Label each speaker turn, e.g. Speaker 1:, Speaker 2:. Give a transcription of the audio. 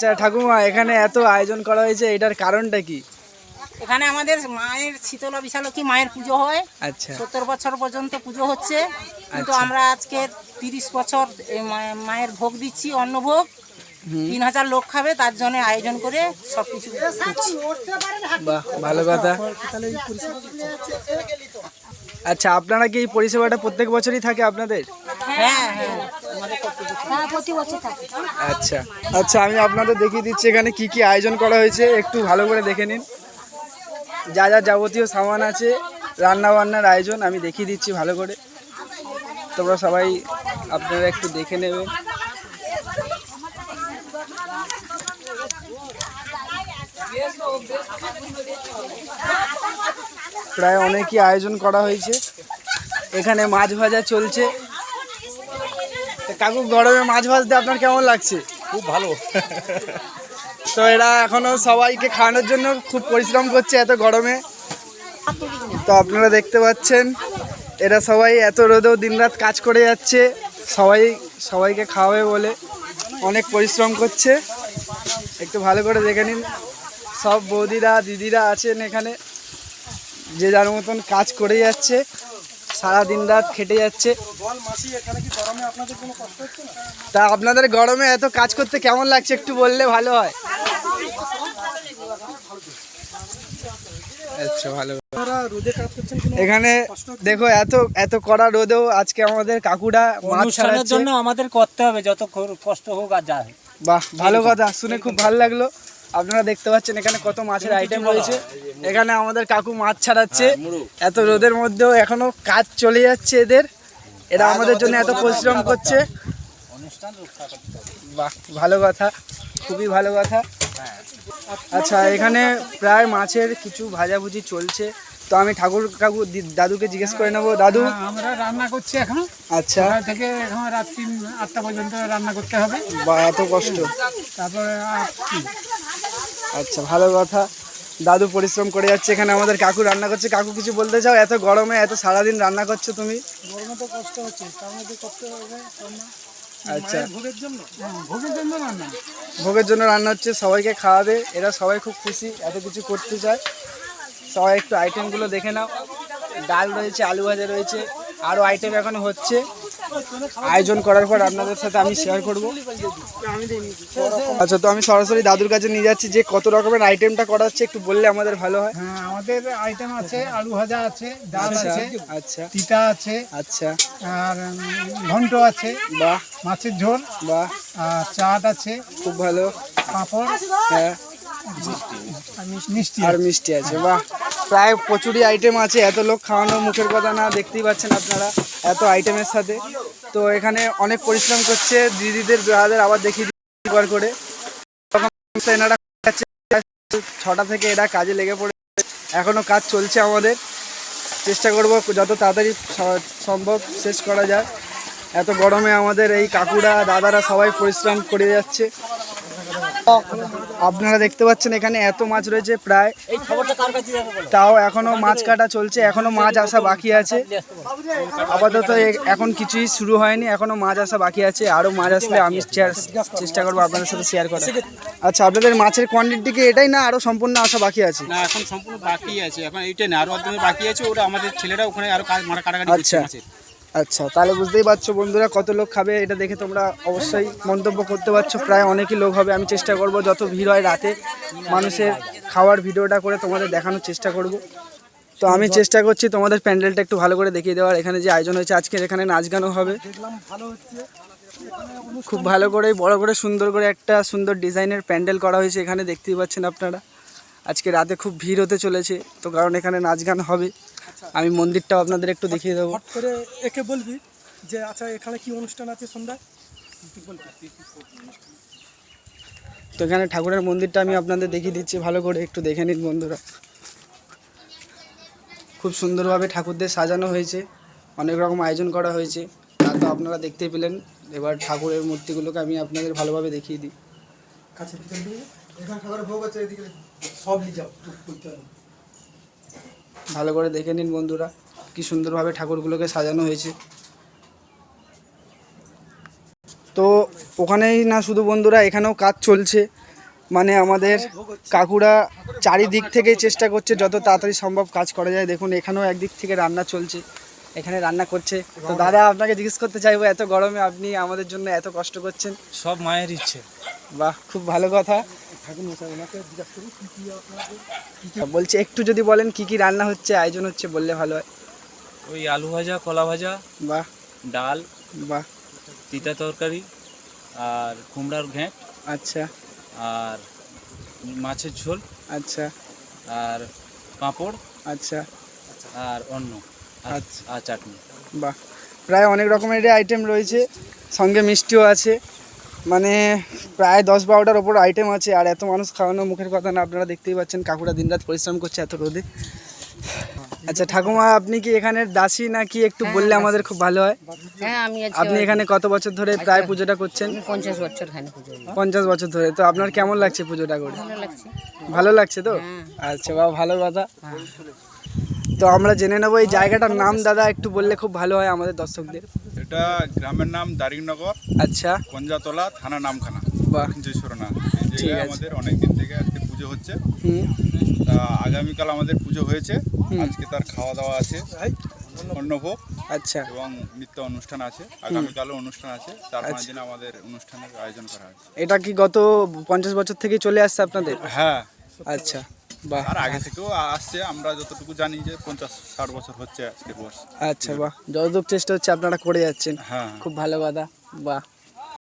Speaker 1: আচ্ছা ঠাকুমা এখানে এত আয়োজন করা হয়েছে এটার কারণটা কি?
Speaker 2: এখানে আমাদের মায়ের শীতলা বিশালক্ষী মায়ের পুজো হয়।
Speaker 1: আচ্ছা।
Speaker 2: সত্তর বছর পর্যন্ত পুজো হচ্ছে। কিন্তু
Speaker 1: আচ্ছা।
Speaker 2: আমরা আজকে তিরিশ বছর মায়ের ভোগ দিচ্ছি অন্নভোগ। তিন হাজার লোক খাবে তার জন্য আয়োজন করে সব কিছু
Speaker 1: ভালো কথা। আচ্ছা আপনারা কি এই পরিষেবাটা প্রত্যেক বছরই থাকে আপনাদের?
Speaker 2: হ্যাঁ হ্যাঁ।
Speaker 1: আচ্ছা আচ্ছা আমি আপনাদের দেখিয়ে দিচ্ছি এখানে কি কি আয়োজন করা হয়েছে একটু ভালো করে দেখে নিন। যা যা যাবতীয় সামান আছে রান্না বান্নার আয়োজন আমি দেখিয়ে দিচ্ছি ভালো করে। তোমরা সবাই আপনারা একটু দেখে নেবেন প্রায় অনেকই আয়োজন করা হয়েছে। এখানে মাছ ভাজা চলছে। কাকু গরমে মাছ ভাজতে আপনার কেমন লাগছে?
Speaker 3: খুব ভালো।
Speaker 1: তো এরা এখনও সবাইকে খাওয়ানোর জন্য খুব পরিশ্রম করছে এত গরমে। তো আপনারা দেখতে পাচ্ছেন এরা সবাই এত রোদেও দিনরাত কাজ করে যাচ্ছে সবাই সবাইকে খাওয়াবে বলে অনেক পরিশ্রম করছে। একটু ভালো করে দেখে নিন সব বৌদিরা দিদিরা আছেন এখানে যে যার মতন কাজ করে যাচ্ছে। সারা দিন রাত খেটে যাচ্ছে। তা আপনাদের গরমে এত কাজ করতে কেমন লাগছে একটু বললে ভালো হয়? আচ্ছা ভালো। এখানে দেখো এত এত কড়া রোদেও আজকে আমাদের কাকুরা মাছ ছাড়াচ্ছে।
Speaker 3: জন্য আমাদের করতে হবে যত কষ্ট হোক আর যা
Speaker 1: বাহ ভালো কথা শুনে খুব ভালো লাগল। আপনারা দেখতে পাচ্ছেন এখানে কত মাছের আইটেম রয়েছে। এখানে আমাদের কাকু মাছ ছাড়াচ্ছে। এত রোদের মধ্যেও এখনও কাজ চলে যাচ্ছে এদের। এরা আমাদের জন্য এত পরিশ্রম করছে। বাহ ভালো কথা। খুবই ভালো কথা। আচ্ছা এখানে প্রায় মাছের কিছু ভাজাভুজি চলছে। তো আমি ঠাকুর কাকু দাদুকে জিজ্ঞেস করে নেব। দাদু?
Speaker 4: হ্যাঁ, আমরা রান্না করছি এখন।
Speaker 1: আচ্ছা।
Speaker 4: থেকে এখন রাত্রি আটটা পর্যন্ত রান্না করতে হবে।
Speaker 1: বা এত কষ্ট।
Speaker 4: তারপরে
Speaker 1: আচ্ছা ভালো কথা। দাদু পরিশ্রম করে যাচ্ছে এখানে আমাদের কাকু রান্না করছে। কাকু কিছু বলতে চাও? এত গরমে এত সারাদিন রান্না করছ তুমি?
Speaker 4: গরমে তো কষ্ট হচ্ছে তার মধ্যে করতে হবে রান্না
Speaker 1: আচ্ছা।
Speaker 4: ভোগের জন্য? হ্যাঁ, ভোগের জন্য রান্না।
Speaker 1: ভোগের জন্য রান্না হচ্ছে সবাইকে খাওয়াবে। এরা সবাই খুব খুশি এত কিছু করতে চায়। সবাই একটু আইটেমগুলো দেখে নাও। ডাল রয়েছে আলু ভাজা রয়েছে আরও আইটেম এখনও হচ্ছে। আয়োজন করার পর আপনাদের সাথে আমি শেয়ার করব। আচ্ছা তো আমি সরাসরি দাদুর কাছে নিয়ে যাচ্ছি যে কত রকমের আইটেমটা করা হচ্ছে একটু বললে আমাদের ভালো হয়।
Speaker 4: হ্যাঁ আমাদের আইটেম আছে আলু ভাজা আছে ডাল
Speaker 1: আচ্ছা
Speaker 4: আছে
Speaker 1: আচ্ছা।
Speaker 4: তিতা আছে
Speaker 1: আচ্ছা।
Speaker 4: আর ঘন্ট আছে
Speaker 1: বাহ।
Speaker 4: মাছের ঝোল
Speaker 1: বাহ।
Speaker 4: আর চাট আছে
Speaker 1: খুব ভালো।
Speaker 4: পাঁপড়
Speaker 1: হ্যাঁ।
Speaker 4: মিষ্টি
Speaker 1: আর মিষ্টি আছে বাহ। প্রায় প্রচুরই আইটেম আছে এত লোক খাওয়ানো মুখের কথা না দেখতেই পাচ্ছেন আপনারা। এত আইটেমের সাথে। তো এখানে অনেক পরিশ্রম করছে। দিদিদের ব্রাদার আবার দেখিয়ে দিচ্ছি বার করে। ছটা থেকে এরা কাজে লেগে পড়ে এখনও কাজ চলছে আমাদের। চেষ্টা করব যত তাড়াতাড়ি সম্ভব শেষ করা যায়। এত গরমে আমাদের এই কাকুরা, দাদারা সবাই পরিশ্রম করে যাচ্ছে। আপনারা দেখতে পাচ্ছেন এখানে এত মাছ রয়েছে প্রায়।
Speaker 3: এই খবরটা কার কাছে যাবে বলো?
Speaker 1: তাও এখনও মাছ কাটা চলছে এখনও মাছ আসা বাকি আছে। আপাতত এ- এখন কিছুই শুরু হয়নি এখনও মাছ আসা বাকি আছে। আরও মাছ আসলে আমি চেষ্টা করব আপনাদের সাথে শেয়ার করার। আচ্ছা আপনাদের মাছের কোয়ান্টিটি কি এটাই না আরও সম্পূর্ণ আসা বাকি আছে?
Speaker 5: না এখন সম্পূর্ণ বাকি আছে। এখন এইটা না আরও বাকি আছে ওরা আমাদের ছেলেরা ওখানে আরও কাজ মারা কাটাকাটি
Speaker 1: আচ্ছা। আচ্ছা তাহলে বুঝতেই পারছ বন্ধুরা কত লোক খাবে, এটা দেখে তোমরা অবশ্যই মন্তব্য করতে পারছ। প্রায় অনেকই লোক হবে, আমি চেষ্টা করব যত ভিড় হয় রাতে মানুষের খাওয়ার ভিডিওটা করে তোমাদের দেখানোর চেষ্টা করব। তো আমি চেষ্টা করছি তোমাদের প্যান্ডেলটা একটু ভালো করে দেখিয়ে দেওয়ার, এখানে যে আয়োজন হয়েছে, আজকের এখানে নাচ গানও হবে। খুব ভালো করে বড় করে সুন্দর করে একটা সুন্দর ডিজাইনের প্যান্ডেল করা হয়েছে, এখানে দেখতেই পাচ্ছেন আপনারা। আজকে রাতে খুব ভিড় হতে চলেছে, তো কারণ এখানে নাচ গান হবে। আমি মন্দিরটাও আপনাদের একটু দেখিয়ে দেবো।
Speaker 6: হট করে একে বলবি যে আচ্ছা এখানে কি অনুষ্ঠান আছে সন্ধ্যায়
Speaker 1: তো এখানে ঠাকুরের মন্দিরটা আমি আপনাদের দেখিয়ে দিচ্ছি ভালো করে একটু দেখে নিন বন্ধুরা। খুব সুন্দরভাবে ঠাকুরদের সাজানো হয়েছে অনেক রকম আয়োজন করা হয়েছে। তা তো আপনারা দেখতেই পেলেন এবার ঠাকুরের মূর্তিগুলোকে আমি আপনাদের ভালোভাবে দেখিয়ে দিই।
Speaker 6: কাছে ভোগ আছে এদিকে সব নিয়ে যাও।
Speaker 1: ভালো করে দেখে নিন বন্ধুরা, কি সুন্দরভাবে ঠাকুরগুলোকে সাজানো হয়েছে। তো ওখানেই না শুধু বন্ধুরা, এখানেও কাজ চলছে। মানে আমাদের কাকুরা চারিদিক থেকে চেষ্টা করছে, যত তাড়াতাড়ি সম্ভব কাজ করা যায়। দেখুন, এখানেও একদিক থেকে রান্না চলছে, এখানে রান্না করছে। তো দাদা, আপনাকে জিজ্ঞেস করতে চাইব, এত গরমে আপনি আমাদের জন্য এত কষ্ট করছেন।
Speaker 3: সব মায়ের ইচ্ছে।
Speaker 1: বাহ খুব ভালো কথা। বলছি একটু যদি বলেন কি কি রান্না হচ্ছে আয়োজন হচ্ছে বললে ভালো হয়।
Speaker 7: ওই আলু ভাজা কলা ভাজা
Speaker 1: বাহ।
Speaker 7: ডাল
Speaker 1: বাহ।
Speaker 7: তিতা তরকারি আর কুমড়ার ঘ্যাঁট
Speaker 1: আচ্ছা।
Speaker 7: আর মাছের ঝোল
Speaker 1: আচ্ছা।
Speaker 7: আর পাঁপড়
Speaker 1: আচ্ছা।
Speaker 7: আর অন্ন আর-
Speaker 1: আচ্ছা।
Speaker 7: আর চাটনি।
Speaker 1: বাহ। প্রায় অনেক রকমের আইটেম রয়েছে। সঙ্গে মিষ্টিও আছে। মানে প্রায় দশ বারোটার ওপর আইটেম আছে আর এত মানুষ খাওয়ানো মুখের কথা না আপনারা দেখতেই পাচ্ছেন কাকুরা দিনরাত পরিশ্রম করছে এত রোদে। আচ্ছা ঠাকুমা আপনি কি এখানের দাসী নাকি একটু বললে আমাদের খুব ভালো হয়?
Speaker 2: হ্যাঁ আমি
Speaker 1: আপনি এখানে কত বছর ধরে প্রায় পুজোটা করছেন?
Speaker 2: পঞ্চাশ বছর
Speaker 1: পঞ্চাশ বছর ধরে তো আপনার কেমন লাগছে পুজোটা করে?
Speaker 2: ভালো লাগছে।
Speaker 1: ভালো লাগছে তো? আচ্ছা বাবা ভালো কথা। তো আমরা জেনে নেব এই জায়গাটার নাম দাদা একটু বললে খুব ভালো হয় আমাদের দর্শকদের।
Speaker 8: এটা গ্রামের নাম দারিংনগর
Speaker 1: আচ্ছা।
Speaker 8: কঞ্জাতলা থানা নামখানা
Speaker 1: আছে।
Speaker 8: আমাদের অনেক দিন থেকে আজকে পুজো হচ্ছে। তা আগামীকাল আমাদের পুজো হয়েছে। আজকে তার খাওয়া দাওয়া আছে অন্নভোগ
Speaker 1: আচ্ছা।
Speaker 8: এবং নৃত্য অনুষ্ঠান আছে। আগামীকালও অনুষ্ঠান আছে। চার পাঁচ
Speaker 1: আচ্ছা।
Speaker 8: দিন আমাদের অনুষ্ঠানের আয়োজন করা আছে
Speaker 1: এটা কি গত পঞ্চাশ বছর থেকে চলে আসছে আপনাদের?
Speaker 8: হ্যাঁ।
Speaker 1: আচ্ছা। বাহ
Speaker 8: আর আগে থেকেও আসছে আমরা যতটুকু জানি যে পঞ্চাশ ষাট বছর হচ্ছে আজকের বয়স।
Speaker 1: আচ্ছা বাহ। যতদূর চেষ্টা হচ্ছে আপনারা করে যাচ্ছেন।
Speaker 8: হ্যাঁ।
Speaker 1: খুব ভালো কথা বাহ।